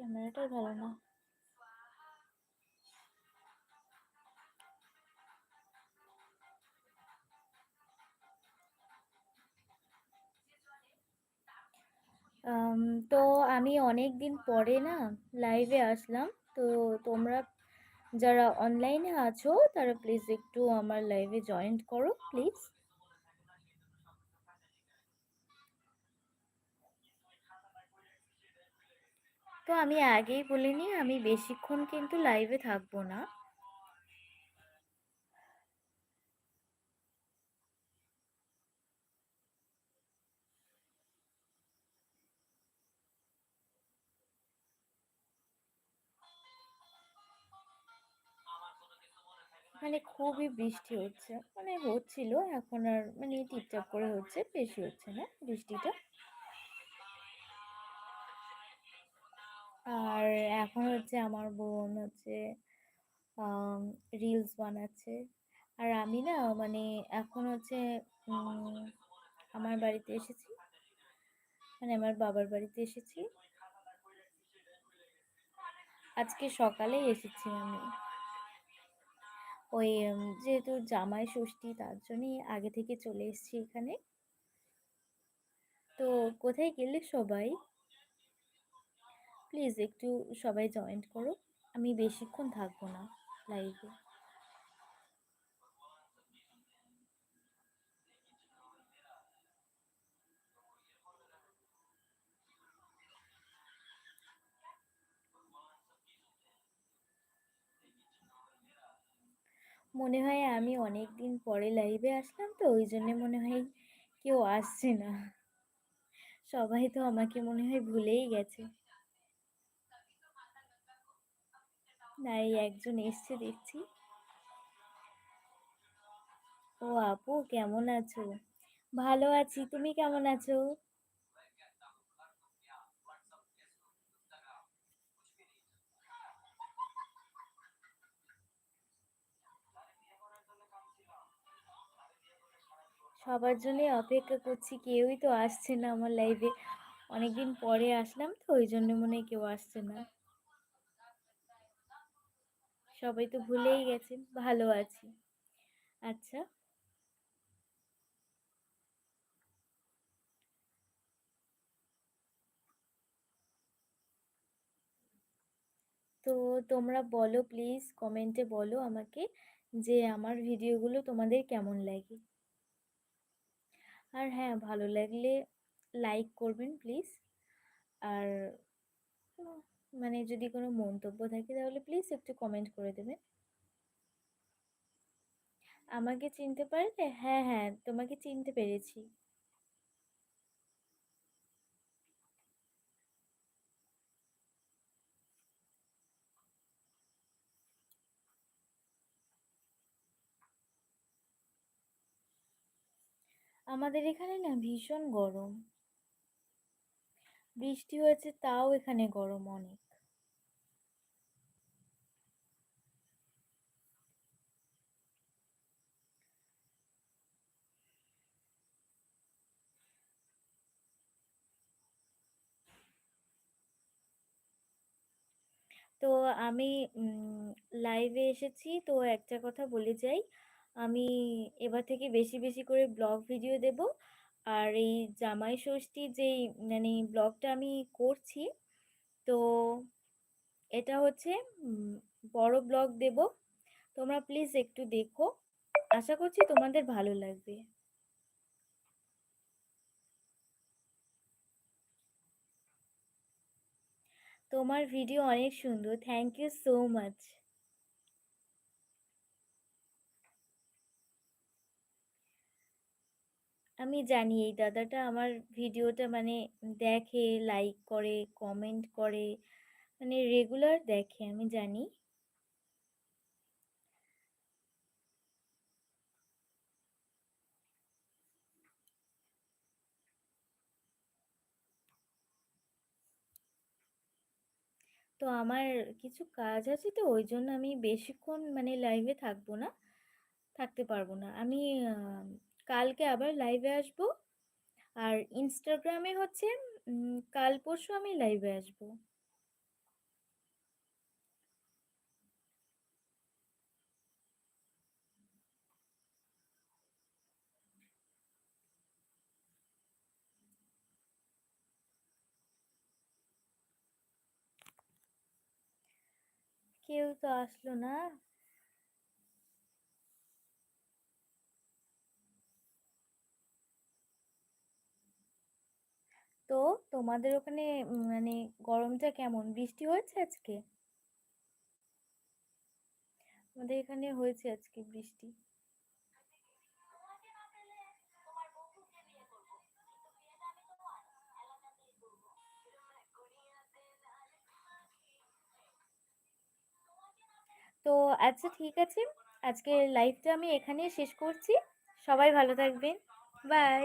ক্যামেরাটাই ভালো না। তো আমি অনেক দিন পরে না লাইভে আসলাম। তো তোমরা যারা অনলাইনে আছো, তারা প্লিজ একটু আমার লাইভে জয়েন্ট করো প্লিজ তো আমি আগেই বলিনি, আমি বেশিক্ষণ কিন্তু লাইভে থাকব না। মানে খুবই বৃষ্টি হচ্ছে মানে হচ্ছিল, এখন আর মানে টিপটাপ করে হচ্ছে, বেশি হচ্ছে না বৃষ্টিটা। আর এখন হচ্ছে আমার বোন হচ্ছে রিলস বানাচ্ছে। আর আমি না মানে এখন হচ্ছে আমার বাড়িতে এসেছি। মানে আমার বাবার বাড়িতে এসেছি। আজকে সকালেই এসেছি আমি। ওই যেহেতু জামাই ষষ্ঠী তার জন্যই আগে থেকে চলে এসেছি এখানে। তো কোথায় গেলে সবাই? প্লিজ একটু সবাই জয়েন্ট করো আমি বেশিক্ষণ থাকব না লাইভে মনে হয় আমি অনেক দিন পরে লাইভে আসলাম তো, ওই জন্যে মনে হয় কেউ আসছে না। সবাই তো আমাকে মনে হয় ভুলেই গেছে। না এই একজন এসছে দেখছি। ও আপু, কেমন আছো? ভালো আছি, তুমি কেমন আছো? সবার জন্যই অপেক্ষা করছি, কেউই তো আসছে না আমার লাইভে অনেকদিন পরে আসলাম তো, ওই জন্য মনে হয় কেউ আসছে না। সবাই তো ভুলেই গেছে, ভালো আছি। আচ্ছা। তো তোমরা বলো প্লিজ কমেন্টে বলো আমাকে যে আমার ভিডিওগুলো তোমাদের কেমন লাগে। আর হ্যাঁ ভালো লাগলে লাইক করবেন প্লিজ আর মানে যদি কোনো মন্তব্য থাকে তাহলে প্লিজ একটু কমেন্ট করে দেবেন। আমাকে চিনতে পারলে? হ্যাঁ হ্যাঁ তোমাকে চিনতে পেরেছি। আমাদের এখানে না ভীষণ গরম। বৃষ্টি হয়েছে, তাও এখানে গরম অনেক। তো আমি লাইভে এসেছি, তো একটা কথা বলে যাই। আমি এবার থেকে বেশি বেশি করে ব্লগ ভিডিও দেব। আর এই জামাই ষষ্ঠী যেই মানে ব্লগটা আমি করছি, তো এটা হচ্ছে বড় ব্লগ দেব। তোমরা প্লিজ একটু দেখো। আশা করছি তোমাদের ভালো লাগবে। তোমার ভিডিও অনেক সুন্দর। Thank you so much. আমি জানি এই দাদাটা আমার ভিডিওটা মানে দেখে লাইক করে কমেন্ট করে মানে রেগুলার দেখে, আমি জানি। তো আমার কিছু কাজ আছে তো, ওই জন্য আমি বেশিক্ষণ মানে লাইভে থাকব না, থাকতে পারব না। আমি কালকে আবার লাইভে আসব। আর ইনস্টাগ্রামে হচ্ছে কাল পরশু আমি লাইভে আসব। কেউ তো আসলো না। তো তোমাদের ওখানে মানে গরমটা কেমন? বৃষ্টি হয়েছে আজকে? আমাদের এখানে হয়েছে আজকে বৃষ্টি। তো আচ্ছা ঠিক আছে আজকে লাইভটা আমি এখানেই শেষ করছি। সবাই ভালো থাকবেন। বাই